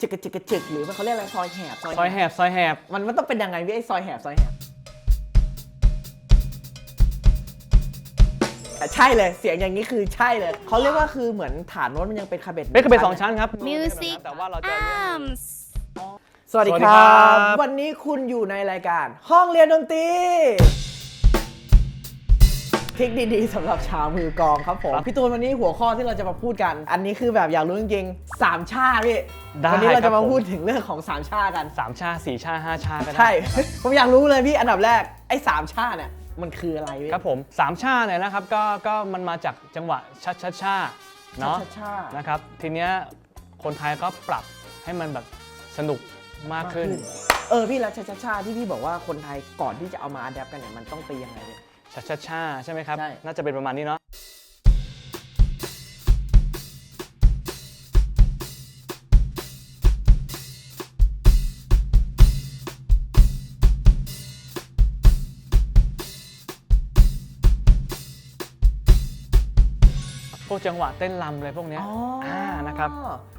จึกกระจึกกระจึกหรือว่าเขาเรียกอะไรซอยแหบซอยแหบซอยแหบมันมันต้องเป็นยังไงพี่ไอ้ซอยแหบซอยแหบแต่ใช่เลยเสียงอย่างนี้คือใช่เลยเขาเรียกว่าคือเหมือนฐานโน้ตมันยังเป็นคาเบ็ดเป็นกระเบ็ดสองชั้นครับ Music แต่ว่าเราจะ Arms สวัสดีสวัสคดีรัครับ บ วันนี้คุณอยู่ในรายการ ห้องเรียนดนตรี ทริกดีๆสำหรับชาวมือกลองครับผมพี่ตูนวันนี้หัวข้อที่เราจะมาพูดกัน อันนี้คือแบบอยากรู้จริงๆสามชาพี่ได้วันี้เราครัจะบมาผมพูดถึงเรื่องของสามชากันสามชาสี่ชาห้าชาก็ได้ใช่ ผมอยากรู้เลยพี่อันดับแรกไอ้สามชาเนี่ยมันคืออะไรพี่ครับผมสามชาเนี่ยนะครับก็ก็มันมาจากจังหวะชัดชัดชาเนาะชาชานะครับทีเนี้ยคนไทยก็ปรับให้มันแบบสนุกมากขึ้น เออพี่แล้วชาชาชาที่พี่บอกว่าคนไทยก่อนที่จะเอามาอัดแอปกันเนี่ยมันต้องตียังไงเนี่ย ชัดชัดชาใช่ไหมครับ ใช่ น่าจะเป็นประมาณนี้เนาะ พวกจังหวะเต้นรำอะไรพวกเนี้ยอ๋ออ่อ่านะครับ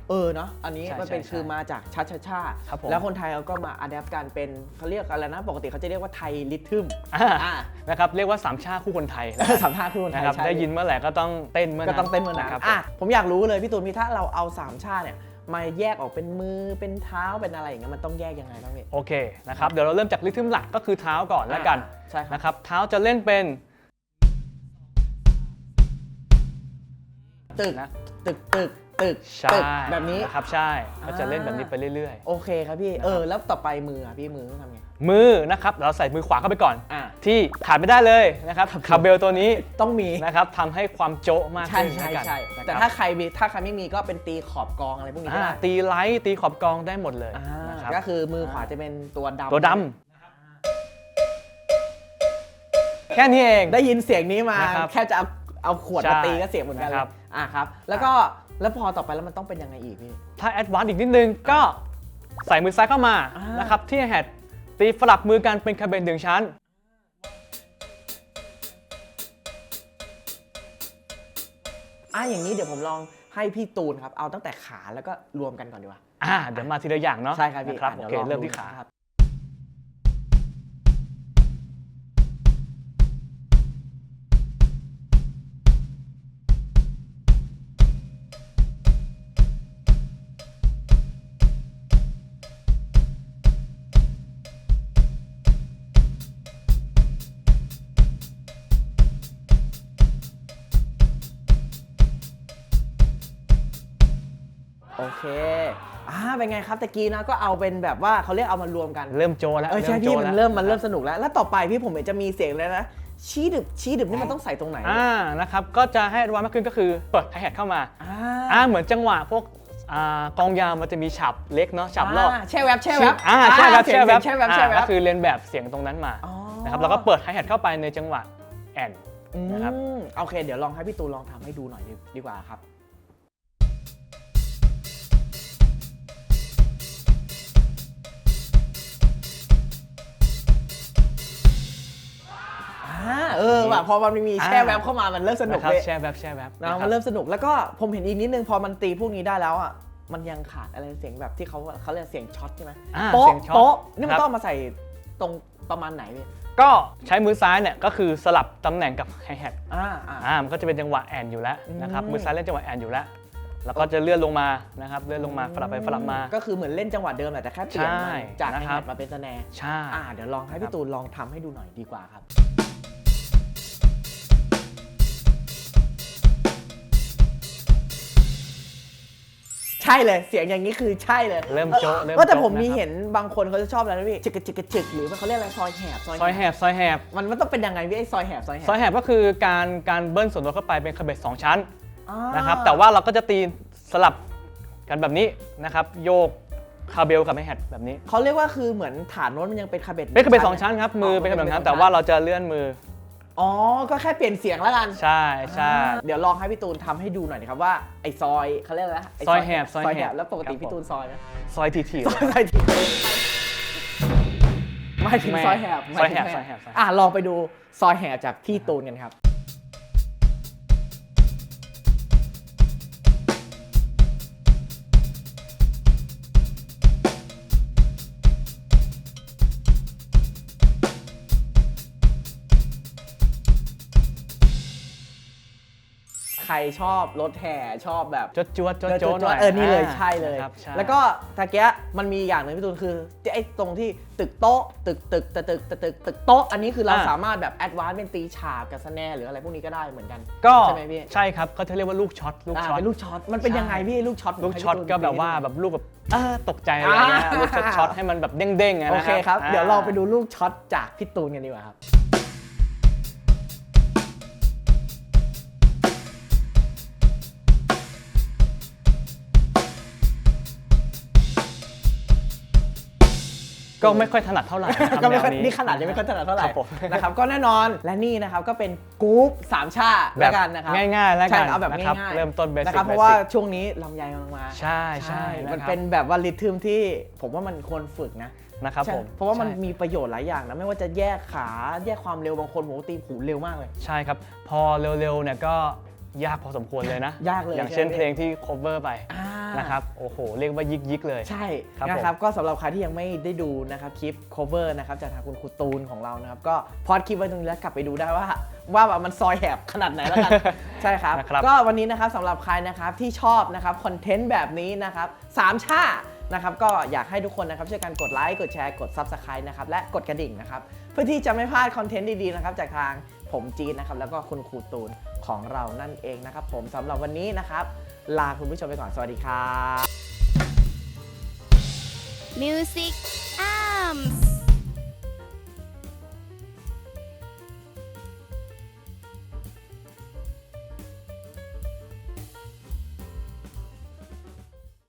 เออเนาะอันนี้ใช่มันเป็นใช่คือมาจากชาชาชาครับผม แล้วคนไทยเราก็มาอัดแอปกันเป็นเขาเรียกอะไรนะ ปกติเขาจะเรียกว่าไทยลิทึมอ่าอ่านะครับเรียกว่าสามชาคู่คนไทยสามชาคือคนไทนะยครับใช่ได้ยินเมื่อไหร่ก็ต้องเต้นเมื่อก็นั้นต้องเต้นเมื่อนั้ะนครับอะผมอยากรู้เลยพี่ตูนพี่ถ้าเราเอาสามชาเนี่ยมาแยกออกเป็นมือเป็นเท้าเป็นอะไรอย่างเงี้ยมันต้องแยกยังไงบ้างพี่ โอเคนะครับเดี๋ยวเราเริ่มจากริทึมหลักก็คือเท้าก่อนแล้วกันใช่ครับ นะครับเท้าจะเล่นเป็น ตึกนะ ตึกตึกตึกใช่ตึกแบบนี้นะครับใช่ก็จะอ่าเล่นแบบนี้ไปเรื่อย โอเคครับพี่ เออ แล้วต่อไปมืออะพี่มือต้องทำไง ๆ มือนะครับเราใส่มือขวาเข้าไปก่อน อะ ที่ขาดไม่ได้เลยนะครับคาเบลตัวนี้ต้องมี นะครับทำให้ความโจ๊ะมากใช่ขึ้นใช่แล้วกันใช่ นะครับแต่ถ้าใครมีถ้าใครไม่มีก็เป็นตีขอบกองอะไรพวกนี้ก็อ่าได้ตีไลท์ตีขอบกองได้หมดเลยอ่านะครับก็คือมือขวาจะเป็นตัวดำตัวดำแค่นี้เอง ได้ยินเสียงนี้มานะครับแค่จะเอาเอาขวดใช่มาตีก็เสียงเหมือนกันเลนะครัยบ อะครับ แล้วก็แล้วพอต่อไปแล้วมันต้องเป็นยังไงอีกพี่ ถ้าแอดวานซ์อีกนิดนึงก็ใส่มือซ้ายเข้ามาอ่าน นะครับที่แฮดตีสลับมือกันเป็นคาเบนหนึ่งชั้น อะอย่างนี้เดี๋ยวผมลองให้พี่ตูนครับ เอาตั้งแต่ขาแล้วก็รวมกันก่อนดีกว่า อ่าเดี๋ยวมาทีละอย่างเนาะใช่ครับพี่นะครับอะโอดี๋ยวลงเคเริ่มดูที่ขา ครับ โอเคอ่าเป็นไงครับตะกี้นะก็เอาเป็นแบบว่าเขาเรียกเอามารวมกันเริ่มโจแล้วเออใช่โจพี่แล้วมันเริ่มมันเริ่มสนุกแล้ว แล้วต่อไปพี่ผมเห็นจะมีเสียงเลยนะชี้ดึบชี้ดึบนี่มันต้องใส่ตรงไหนอ่านะครับก็จะให้วานซ์มากขึ้นก็คือเปิดไฮแฮทเข้ามาอ่าอ่าเหมือนจังหวะพวกอ่ากองยาวมันจะมีฉับเล็กเนาะฉับรอบาแช่แวบแช่แวบอ่าแช่แวบเสียแช่งแวบแช่แวบอ่าแช่แวก็บคือเรียนแบบเสียงตรงนั้นมาอ๋อนะครับแล้วก็เปิดไฮแฮทเข้าไปในจังหวะแอนนะครับอืมโอเค เดี๋ยวลองให้พี่ตูนลองทำให้ดูหน่อยดีดีกว่าครับะพอมันมีแช่แวบเข้ามามันเริ่มสนุกนะครับเลยแช่แวบแช่แวบนะคมับนเริ่มสนุกแล้วก็ผมเห็นอีกนิดนึงพอมันตีพวกนี้ได้แล้วอะมันยังขาดอะไรเสียงแบบที่เขาเขาเรียกเสียงช็อตใช่ไหมอ่าโป๊ะเสียงช็อตโป๊ะนี่มันครับต้องเอามาใส่ตรงประมาณไหนพี่ก็ใช้มือซ้ายเนี่ยก็คือสลับตำแหน่งกับไฮแฮทอ่าอ่าอ่ามันก็จะเป็นจังหวะแอนอยู่แล้วนะครับอืมมือซ้ายเล่นจังหวะแอนอยู่แล้วแล้วก็จะเลื่อนลงมานะครับเลื่อนลงมาสลับไปสลับมา ก็คือเหมือนเล่นจังหวะเดิมแหละแต่แค่เปลี่ยนใช่มันจากนะไฮครัแฮบทมาเป็นสแนร์ใช่อ่าเดี๋ยวลองให้พี่ตูนลองทำให้ดูหน่อยดีกว่าครับ ช่เลยเสียงอย่างนี้คือใช่เลยเริ่มโจ๊ะเริ่มว่าแต่ผมโจ๊ะมีนะครับเห็นบางคนเขาจะชอบอะไรนะพี่จึกกระจึกกระจึกหรือว่าเขาเรียกอะไรซอยแหบซอยแหบซอยแหบมันมันต้องเป็นยังไงพี่ไอ้ซอยแหบซอยแหบซอยแหบก็คือการการเบิ้ลส่วนลดเข้าไปเป็นคาเบตสองชั้นอ่านะครับแต่ว่าเราก็จะตีสลับกันแบบนี้นะครับโยกคาเบลกับไฮแฮทแบบนี้เขาเรียกว่าคือเหมือนฐานโน้ตมันยังเป็นคาเบ็ดเป็นคาเบตสองชั้นครับมือเป็นคาเบตสองชั้นแต่ว่าเราจะเลื่อนมือ อ๋อ ก็แค่เปลี่ยนเสียงแล้วกัน ใช่ใช่ เดี๋ยวลองให้พี่ตูนทำให้ดูหน่อยนะครับว่าไอ้ซอยเขาเรียกอะไรนะไซอยแหบซอยแหบซอยแหบแล้วปกติครับ พี่ตูนซอยไหมซอยทีทีซอยซอยที่ไม่ถึงไม่ซอยแหบซอยแหบไม่ถึงซอยแหบซอยแหบ อะลองไปดูซอยแหบจากพี่ตูนกันครับ ครชอบรถแห่ชอบแบบจดจวดจดโจ้หน่อยเออนี่เลยใช่เลยนะครับใช่แล้วก็ตะเกียะมันมีอย่างหนึ่งพี่ตูนคือไอ้ตรงที่ตึกโต๊ะ ตึกตึกตึกตึกตึกตึกตึกโต๊ะอันนี้คือเราอ่าสามารถแบบแอดวานซ์เป็นตีฉาบกับสแนร์หรืออะไรพวกนี้ก็ได้เหมือนกัน ก็ใช่ไหมพี่ ใช่ครับก็จะเรียกว่าลูกช็อตลูกอ่าช็อตเป็นลูกช็อตมันเป็นใช่ยังไงพี่ลูกช็อตลูกช็อตก็แบบว่าแบบลูกแบบเออตกใจอะไรเงี้ยอ่า ลูกช็อตช็อตให้มันแบบเด้งๆอะโอนะเคครับอ่เดี๋ยวเราไปดูลูกช็อตจากพี่ตูนกันดีกว่าครับ ก็ไม่ค่อยถนัดเท่าไหร่นะครับก็ไม่ค่อยแว นี่ขนาดยังไม่ค่อยถนัดเท่าไหร่ครับผม นะครับก็แน่นอนและนี่นะครับก็เป็นกรุ๊ปสามชาติแบแล้วบกันนะครับง่ายๆแล้วกันใช่เอาแบบนะครับง่ายๆเริ่มต้น basic นะครับเพราะ basic ว่าช่วงนี้ลำไยกำลังมาใช่ใช่ะครับมันเป็นแบบว่าริทึมที่ผมว่ามันควรฝึกนะนะครับใช่ผมเพราะว่ามันใช่ มีประโยชน์หลายอย่างนะไม่ว่าจะแยกขาแยกความเร็วบางคนผมตีหูเร็วมากเลย ใช่ครับ พอเร็วๆเนี่ยก็ยากพอสมควรเลยนะ ยากเลยอย่างเช่นใช่ไหม เพลงที่ cover ไป อ่า นะครับโอ้โหเรียกว่ายิกยิกๆเลย ใช่ครับนะครับก็สำหรับใครที่ยังไม่ได้ดูนะครับคลิป cover นะครับจากทางคุณครูตูนของเรานะครับก็พอดคลิปไว้ตรงนี้แล้วกลับไปดูได้ว่าว่าแบบมันซอยแหบขนาดไหนแล้วกันใช่ครับนะครับ ก็วันนี้นะครับสำหรับใครนะครับที่ชอบนะครับคอนเทนต์แบบนี้นะครับสามชานะครับก็อยากให้ทุกคนนะครับช่วยกันกดไลค์กดแชร์กด Subscribe นะครับและกดกระดิ่งนะครับเพื่อที่จะไม่พลาดคอนเทนต์ดีๆนะครับจากทางผมจีนนะครับแล้วก็คุณครูตูนของเรานั่นเองนะครับผมสำหรับวันนี้นะครับ ลาคุณผู้ชมไปก่อนสวัสดีครับ Music Arms